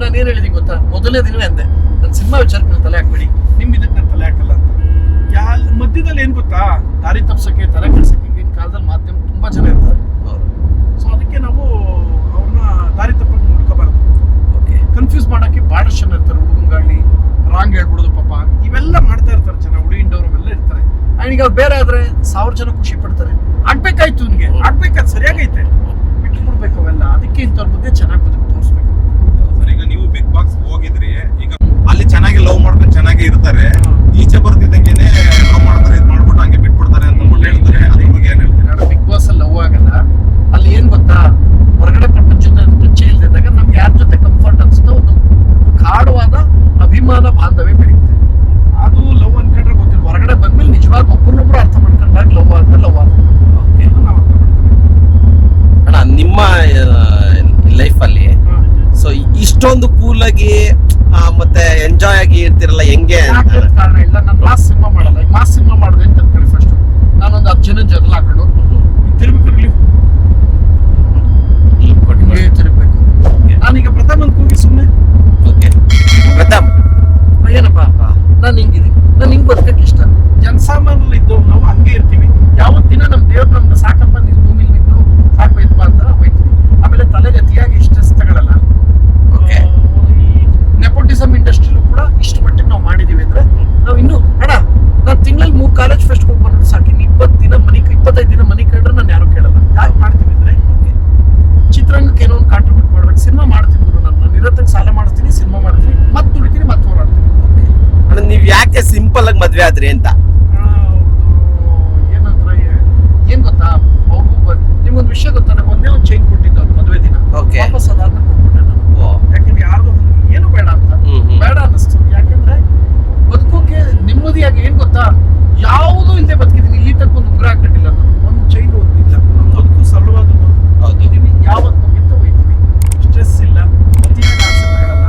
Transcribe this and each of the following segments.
ನಾನು ಏನು ಹೇಳಿದೀನಿ ಗೊತ್ತಾ? ಮೊದಲನೇ ದಿನವೇ ಅಂದೆ. ನನ್ನ ಸಿನಿಮಾ ವಿಚಾರಕ್ಕೆ ನಾನು ತಲೆ ಹಾಕ್ಬೇಡಿ. ನಿಮ್ಮ ಇದಕ್ಕೆ ನಾನು ತಲೆ ಹಾಕಲ್ಲ ಅಂತ. ಯಾ ಮಧ್ಯದಲ್ಲಿ ಏನು ಗೊತ್ತಾ? ದಾರಿ ತಪ್ಸೋಕ್ಕೆ ತಲೆ ಕೆಡ್ಸೋಕ್ಕೆ ಈಗಿನ ಕಾಲದಲ್ಲಿ ಮಾಧ್ಯಮ ತುಂಬಾ ಜನ ಇರ್ತಾರೆ. ಸೊ ಅದಕ್ಕೆ ನಾವು ಅವ್ರನ್ನ ದಾರಿ ತಪ್ಪಕ್ಕೆ ನೋಡ್ಕೋಬಾರ್ದು. ಓಕೆ ಕನ್ಫ್ಯೂಸ್ ಮಾಡೋಕ್ಕೆ ಭಾಳಷ್ಟು ಜನ ಇರ್ತಾರೆ ಹುಡುಗಂಗಾಗ್ಲಿ ರಾಂಗ್ ಹೇಳ್ಬಿಡೋದು ಪಾಪ. ಇವೆಲ್ಲ ಮಾಡ್ತಾ ಇರ್ತಾರೆ ಜನ ಹುಡುಗಿ ಇಂಡೋರ್ ಅವೆಲ್ಲ ಇರ್ತಾರೆ. ಆ್ಯಂಡ್ ಈಗ ಅವ್ರು ಬೇರೆ ಆದ್ರೆ ಸಾವಿರ ಜನ ಖುಷಿ ಪಡ್ತಾರೆ. ಆಡ್ಬೇಕಾಯ್ತು ನಿಮಗೆ ಆಗ್ಬೇಕಾದ್ ಸರಿಯಾಗೈತೆ ಬಿಟ್ಬಿಡ್ಬೇಕು ಅವೆಲ್ಲ ಅದಕ್ಕೆ ಇಂಥವ್ರ ಮಧ್ಯೆ ಚೆನ್ನಾಗಿ ಬದುಕು ತೋರಿಸ್ಬೇಕು ಸರ್ ಈಗ ನೀವು ಬಿಗ್ ಬಾಕ್ಸ್ ಹೋಗಿದ್ರಿ ಈಗ ಅಲ್ಲಿ ಚೆನ್ನಾಗಿ ಲವ್ ಮಾಡ್ಕೊಂಡು ಚೆನ್ನಾಗಿ ಇರ್ತಾರೆ ಈಚೆ ಬರ್ತಿದ್ದಂಗೆನೆ ಲವ್ ಮಾಡ್ತಾರೆ ಇದ್ ಮಾಡ್ಬಿಟ್ಟು ಹಂಗೆ ಬಿಟ್ಬಿಡ್ತಾರೆ ಅಂತ ಅಂದ್ಬಿಟ್ಟು ಹೇಳ್ತಾರೆ ಅದ್ರ ಬಗ್ಗೆ ಏನ್ ಹೇಳ್ತೀರಾ ನಾನು ಬಿಗ್ ಬಾಸ್ ಅಲ್ಲಿ ಲವ್ ಆಗಲ್ಲ ಅಲ್ಲಿ ಏನ್ ಗೊತ್ತಾ ಹೊರಗಡೆ ಪ್ರಪಂಚದ ಟಚ್ ಇಲ್ದಿದ್ದಾಗ ನಮ್ಗೆ ಯಾರ ಜೊತೆ ಕಂಫರ್ಟ್ ಅನ್ಸುತ್ತೋ ಒಂದು ಗಾಢವಾದ ಅಭಿಮಾನ ಬಾಂಧವ್ಯ ಬೆಳೀತೆ ಅದು ಲವ್ ಅನ್ಕೊಂಡ್ರೆ ಗೊತ್ತಿಲ್ಲ ಹೊರಗಡೆ ಬಂದ್ಮೇಲೆ ನಿಜವಾಗಿ ಒಬ್ಬರನ್ನೊಬ್ರು ಅರ್ಥ ಮಾಡ್ಕೊಂಡಾಗ ಲವ್ ಆದ್ಮೇಲೆ ಲವ್ ಆದ ನಾವು ಅರ್ಥ ಮಾಡ್ಕೊಬೇಕು ಅಣ್ಣ ನಿಮ್ಮ ಲೈಫಲ್ಲಿ ಸೊ ಇಷ್ಟೊಂದು ಕೂಲ್ ಆಗಿ ಆ, ಮತ್ತೆ ಎಂಜಾಯ್ ಆಗಿ ಇರ್ತಿರಲ್ಲ ಹೆಂಗೆ ಕಾರಣ ಇಲ್ಲ ನಾನು ಮಾಸ್ ಸಿನಿಮಾ ಮಾಡಲ್ಲ. ಮಾಸ್ ಸಿನಿಮಾ ಮಾಡಿದೆ ಅಂತ ಅನ್ಕೊಳ್ಳಿ ಫಸ್ಟ್ ನಾನೊಂದು ಹತ್ತು ಜನ ಜಗಳ ಹಾಕೊಂಡು. ತಿರುಗಬೇಕು ಹಿಂಗೆ ತಿರುಗಬೇಕು ನಾನೀಗ ಪ್ರಥಮ ಅಂತ ಕೂಗಿ ಸುಮ್ಮನೆ ಓಕೆ ಪ್ರತಾಪ್ ಏನಪ್ಪ ನಾನು ಹಿಂಗಿದ್ದೀನಿ ನಾನು ಹಿಂಗ್ ಬದುಕಕ್ಕೆ ಇಷ್ಟ ಜನಸಾಮಾನ್ಯರಲ್ಲಿ ಇದ್ದು ನಾವು ಹಂಗೆ ಇರ್ತೀವಿ ಯಾವತ್ ದಿನ ನಮ್ಮ ದೇವ್ರು ನಮ್ಗೆ ಸಾಕಪ್ಪ ನೀನು ಭೂಮಿಲಿ ನಿಂತು ಸಾಕು ಇದ್ಪ ಅಂತ ಹೋಯ್ತೀವಿ ಆಮೇಲೆ ತಲೆಗೆ ಅತಿಯಾಗಿ ಸ್ಟ್ರೆಸ್ ತಗೊಳಲ್ಲ Okay. ನೆಪೋಟಿಸಮ್ ಇಂಡಸ್ಟ್ರಿಲೂ ಕೂಡ ಇಷ್ಟು ಮಟ್ಟಿಗೆ ನಾವು ಮಾಡಿದೀವಿ ಅಂದ್ರೆ ನಾವು ಇನ್ನೂ ಅಣ್ಣ ನಾನು ತಿಂಗಳಲ್ಲಿ ಮೂರು ಕಾಲೇಜ್ ಫೆಸ್ಟ್ ಹೋಗಿ ಬಂದ್ರೆ ಸಾಕು ಇನ್ನು ಇಪ್ಪತ್ತು ದಿನ ಮನೆ ಇಪ್ಪತ್ತೈದು ದಿನ ಮನೆ ಕಂಡ್ರೆ ನಾನು ಯಾರು ಕೇಳಲ್ಲ ಯಾಕೆ ಮಾಡ್ತೀವಿ ಅಂದ್ರೆ ಚಿತ್ರರಂಗಕ್ಕೆ ಏನೋ ಒಂದು ಕಾಂಟ್ರಿಬ್ಯೂಟ್ ಮಾಡ್ಬೇಕು ಸಿನಿಮಾ ಮಾಡ್ತೀನಿ ಗುರು ನಾನು ನಾನು ಇರತ್ತಂಗೆ ಸಾಲ ಮಾಡ್ತೀನಿ ಸಿನಿಮಾ ಮಾಡ್ತೀನಿ ಮತ್ತೆ ದುಡಿತೀನಿ ಮತ್ತೆ ಹೋರಾಡ್ತೀನಿ ಅಣ್ಣ ನೀವ್ ಯಾಕೆ ಸಿಂಪಲ್ ಆಗಿ ಮದ್ವೆ ಆದ್ರಿ ಅಂತ. ಏನಂದ್ರೆ ಏನ್ ಗೊತ್ತಾ? ನಿಮ್ಗೊಂದು ವಿಷಯ ಗೊತ್ತಾ ಒಂದೇ ಒಂದು ಚೈನ್ ಕೊಟ್ಟಿದ್ದು ಅವ್ರು ಮದುವೆ ದಿನ Okay. ವಾಪಸ್ ಅದಾದ್ಮೇಲೆ ಕೊಟ್ಬಿಟ್ಟೆ ನಾನು ಓ ಯಾಕಂದ್ರೆ ಯಾರ್ದು ಏನು ಬೇಡ ಅಂತ ಹ್ಮ್, ಹ್ಮ್. ಬೇಡ ಅನ್ನಿಸ್ತು ಯಾಕಂದ್ರೆ ಬದುಕೋಕೆ ನೆಮ್ಮದಿಯಾಗಿ ಏನ್ ಗೊತ್ತಾ ಯಾವುದು ಇಲ್ಲದೆ ಬದುಕಿದ್ದೀನಿ ಇಲ್ಲಿ ತನಕ ಒಂದು ಉಗ್ರ ಹಾಕೊಂಡಿಲ್ಲ ನಾನು ಒಂದು ಚೈನ್ ಒಂದು ಇಲ್ಲ ನಮ್ಮ ಬದುಕು ಸರಳವಾದದ್ದು ಹೌದು ಇದೀವಿ ಯಾವತ್ತು ಮುಗಿತ ಹೋಯ್ತೀವಿ ಸ್ಟ್ರೆಸ್ ಇಲ್ಲ ಅತಿಯಾಗಿ ಆಸೆ ತಗೊಳಲ್ಲ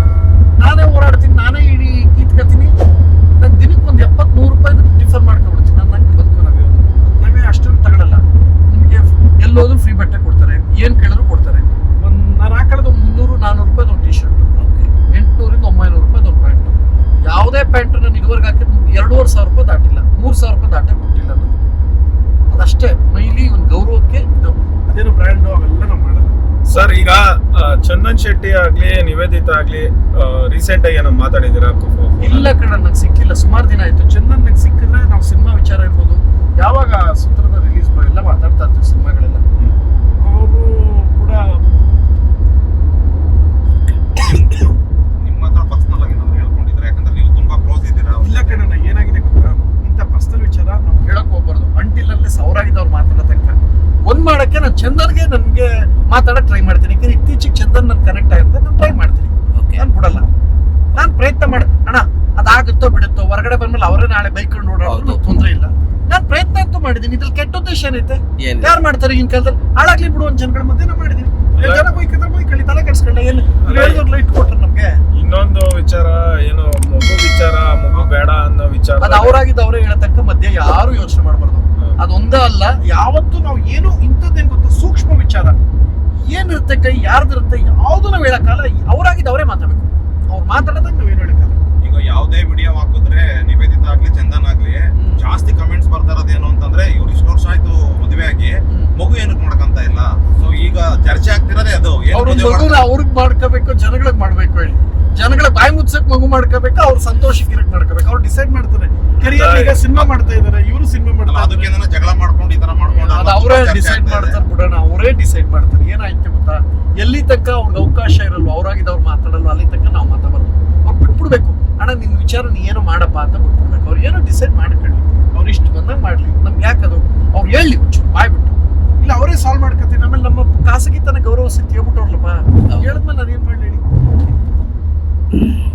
ನಾನೇ ಓಡಾಡ್ತೀನಿ ನಾನೇ ಇಡೀ ಗೀತ್ಕತೀನಿ ನಾನು ದಿನಕ್ಕೆ ಒಂದು ಎಪ್ಪತ್ತು ನೂರು ರೂಪಾಯಿ ಡಿಫರ್ ಮಾಡ್ಕೊಬಿಡ್ತೀನಿ ನಾನು ನಂಗೆ ಬದುಕು ನಾವಿರೋದು ನಾವೇ ಅಷ್ಟೊಂದು ತಗೊಳಲ್ಲ ನಿಮಗೆ ಎಲ್ಲೋದ್ರೂ ಫ್ರೀ ಬಟ್ಟೆ ಕೊಡ್ತಾರೆ. ಏನು ಕೇಳಿದ್ರು ಕೊಡ್ತಾರೆ. ಒಂದು ನಾನು ಹಾಕೊಳ್ಳೋದು ಒಂದು ಮುನ್ನೂರು ನಾನ್ನೂರು ರೂಪಾಯಿ ಒಂದು ಟಿ ಶರ್ಟ್ ಎಂಟುನೂರಿಂದ ಒಂಬೈನೂರು ರೂಪಾಯಿ ಒಂದು ಪ್ಯಾಂಟು ಯಾವುದೇ ಪ್ಯಾಂಟು ನಾನು ಇದುವರೆಗೆ ಹಾಕಿದ್ದು ಎರಡೂವರೆ ಸಾವಿರ ರೂಪಾಯಿ ದಾಟಿಲ್ಲ. ಮೂರು ಸಾವಿರ ರೂಪಾಯಿ ದಾಟೆ ಕೊಟ್ಟಿಲ್ಲ ನಾನು. ಅದಷ್ಟೇ ಮೈಲಿ ಒಂದು ಗೌರವಕ್ಕೆ ಇದು. ಅದೇನು ಬ್ರ್ಯಾಂಡು ಅವೆಲ್ಲ ನಾವು ಮಾಡಲ್ಲ. ಸರ್ ಈಗ ಚಂದನ್ ಶೆಟ್ಟಿ ಆಗ್ಲಿ ನಿವೇದಿತಾ ಆಗ್ಲಿ ರೀಸೆಂಟ್ ಆಗಿ ಏನೋ ಮಾತಾಡಿದ್ದೀರಾ? ಇಲ್ಲ ಕಣ ನಂಗೆ ಸಿಕ್ಕಿಲ್ಲ. ಸುಮಾರು ದಿನ ಆಯ್ತು. ಚಂದನ್ ನಂಗೆ ಸಿಕ್ಕಿದ್ರೆ ನಾವು ಸಿನಿಮಾ ವಿಚಾರ ಇರ್ಬೋದು. ಯಾವಾಗ ಸೂತ್ರದ ರಿಲೀಸ್ ಎಲ್ಲ ಮಾತಾಡ್ತಾ ಇರ್ತೀವಿ ಸಿನಿಮಾಗಳೆಲ್ಲ ಅವರು ಕೂಡ ನಿಮ್ಮ ಹತ್ರ ಪರ್ಸನಲ್ ಆಗಿ ಏನಾದ್ರು ಹೇಳ್ಕೊಂಡಿದ್ರೆ ಯಾಕಂದ್ರೆ ನೀವು ತುಂಬಾ ಕ್ಲೋಸ್ ಇದ್ದೀರಾ ಇಲ್ಲ ಕಣ ಏನಾಗಿದೆ ಗೊತ್ತಾ ಇಂಥ ಪರ್ಸನಲ್ ವಿಚಾರ ನಾವು ಕೇಳಕ್ ಹೋಗ್ಬಾರ್ದು ಅಂಟಿಲ್ ಅಲ್ಲಿ ಸಾವಿರ ಆಗಿದ್ದವ್ರು ಮಾತಾಡೋ ತನಕ ಒಂದ್ ಮಾಡಕ್ಕೆ ನಾನು ಚಂದನ್ಗೆ ನನಗೆ ಮಾತಾಡಕ್ ಟ್ರೈ ಮಾಡ್ತೀನಿ. ಯಾಕಂದ್ರೆ ಇತ್ತೀಚೆಗೆ ಚಂದನ್ ನನ್ ಕನೆಕ್ಟ್ ಆಗುತ್ತೆ ನಾನು ಟ್ರೈ ಮಾಡ್ತೀನಿ. ಓಕೆ ನಾನು ಬಿಡಲ್ಲ. ನಾನು ಪ್ರಯತ್ನ ಮಾಡ ಅಣ್ಣ ಅದಾಗುತ್ತೋ ಬಿಡುತ್ತೋ ಹೊರಗಡೆ ಬಂದ್ಮೇಲೆ ಅವರೇ ನಾಳೆ ಬೈಕ್ ನೋಡೋದು ತೊಂದರೆ ತೊಂದ್ರೆ ಇಲ್ಲ. ನಾನು ಪ್ರಯತ್ನ ಅಂತೂ ಮಾಡಿದ್ದೀನಿ. ಇದ್ರಲ್ಲಿ ಕೆಟ್ಟ ಉದ್ದೇಶ ಏನೈತೆ. ಯಾರು ಮಾಡ್ತಾರೆ ಈಗಿನ ಕಾಲದಲ್ಲಿ? ಹಾಳಾಗ್ಲಿ ಬಿಡು ಒಂದು ಜನಗಳ ಮಧ್ಯೆ ನಾನು ಮಾಡಿದೀನಿ ಬೈಕ್ ಜನ ಬೈಕಿದ್ರೆ ಬೈಕಳಿ ತಲೆ ಕೆಡ್ಸ್ಕೊಳ್ಳ. ಏನು ಹೇಳಿದ್ರಲ್ಲ ಇಟ್ಕೊಟ್ರೆ ನಮಗೆ? ಇನ್ನೊಂದು ವಿಚಾರ ಏನು ಮಗು ವಿಚಾರ ಮಗು ಬೇಡ ಅನ್ನೋ ವಿಚಾರ. ಅದು ಅವರಾಗಿದ್ದು ಅವರೇ ಹೇಳತಕ್ಕ ಮಧ್ಯೆ ಯಾರು ಯೋಚನೆ ಮಾಡಬಾರ್ದು. ಅದೊಂದೇ ಅಲ್ಲ ಯಾವತ್ತೂ ನಾವು ಏನು ಇಂಥದ್ದೇನು ಗೊತ್ತು? ಸೂಕ್ಷ್ಮ ವಿಚಾರ. ಏನಿರುತ್ತೆ ಕೈ ಯಾರ್ದಿರುತ್ತೆ ಯಾವುದು ನಾವು ಹೇಳಕ್ಕಲ್ಲ ಅವರಾಗಿದ್ದು ಅವರೇ ಮಾತಾಡ್ಬೇಕು. ಅವ್ರು ಮಾತಾಡೋದಾಗ ನಾವೇನು ಹೇಳಕ್ಕಲ್ಲ ಈಗ ಯಾವುದೇ ವಿಡಿಯೋ ಹಾಕಿದ್ರೆ ನಿವೇದಿತ ಆಗ್ಲಿ ಚಂದನ್ ಆಗ್ಲಿ ಜಾಸ್ತಿ ಕಮೆಂಟ್ಸ್ ಬರ್ತಾ ಇರೋದೇನು ಏನು ಅಂತಂದ್ರೆ ಇವ್ರು ಇಷ್ಟು ವರ್ಷ ಆಯ್ತು ಮದುವೆ ಆಗಿ ಮಗು ಏನಕ್ಕೆ ಮಾಡ್ಕಂತ ಇಲ್ಲ. ಸೊ ಈಗ ಚರ್ಚೆ ಆಗ್ತಿರೋದೇ ಅದು. ಏನ್ ಅವ್ರಿಗೆ ಮಾಡ್ಕೋಬೇಕು ಜನಗಳಿಗೆ ಮಾಡ್ಬೇಕು ಹೇಳಿ. ಜನಗಳ ಬಾಯಿ ಮುಚ್ಚಕ್ ಮಗು ಮಾಡ್ಕೋಬೇಕು ಅವ್ರ ಸಂತೋಷಕ್ಕೆ ಇರಕ್ ಮಾಡ್ಕೋಬೇಕು. ಅವ್ರು ಡಿಸೈಡ್ ಮಾಡ್ತಾರೆ. ಕೆರಿಯರ್ ಈಗ ಸಿನಿಮಾ ಮಾಡ್ತಾ ಇದಾರೆ ಇವರು ಸಿನಿಮಾ ಮಾಡ್ತಾರೆ ಅದಕ್ಕೆ ಜಗಳ ಮಾಡ್ಕೊಂಡು ಈ ತರ ಮಾಡ್ಕೊಂಡು ಅವರೇ ಡಿಸೈಡ್. ಮಾಡ್ತಾರೆ ಬಿಡೋಣ ಅವರೇ ಡಿಸೈಡ್ ಮಾಡ್ತಾರೆ. ಏನಾಯ್ತು ಗೊತ್ತಾ? ಎಲ್ಲಿ ತಕ್ಕ ಅವ್ರಿಗೆ ಅವಕಾಶ ಇರಲ್ವ ಅವ್ರಾಗಿದ್ದವ್ರು ಮಾತಾಡಲ್ವ ಅಲ್ಲಿ ತಕ್ಕ ನಾವು ಮಾತಾಡಬಾರ್ದು ಅವ್ರು ಬಿಟ್ಬಿಡ್ಬೇಕು. ಅಣ್ಣ ನಿನ್ ವಿಚಾರ ನೀ ಏನು ಮಾಡಪ್ಪ ಅಂತ ಬಿಟ್ಬಿಡ್ಬೇಕು. ಅವ್ರು ಏನೋ ಡಿಸೈಡ್ ಮಾಡ್ಕೊಳ್ಳಿ. ಅವ್ರು ಇಷ್ಟು ಬಂದಾಗ ಮಾಡ್ಲಿ. ನಮ್ಗೆ ಯಾಕದು? ಅವ್ರು ಹೇಳಿ ಒಂಚೂರು ಬಾಯ್ ಬಿಟ್ಟು. ಇಲ್ಲ ಅವರೇ ಸಾಲ್ವ್ ಮಾಡ್ಕೊತೀನಿ. ಆಮೇಲೆ ನಮ್ಮ ಖಾಸಗಿತನ ಗೌರವ ಸಿಕ್ತಿ ಹೇಳ್ಬಿಟ್ಟವ್ರಲ್ಲಪ್ಪ. ಹೇಳಿದ್ಮೇಲೆ ಮಾಡಲಿ ಮಾಡ್ಲಿ ಹೇಳಿ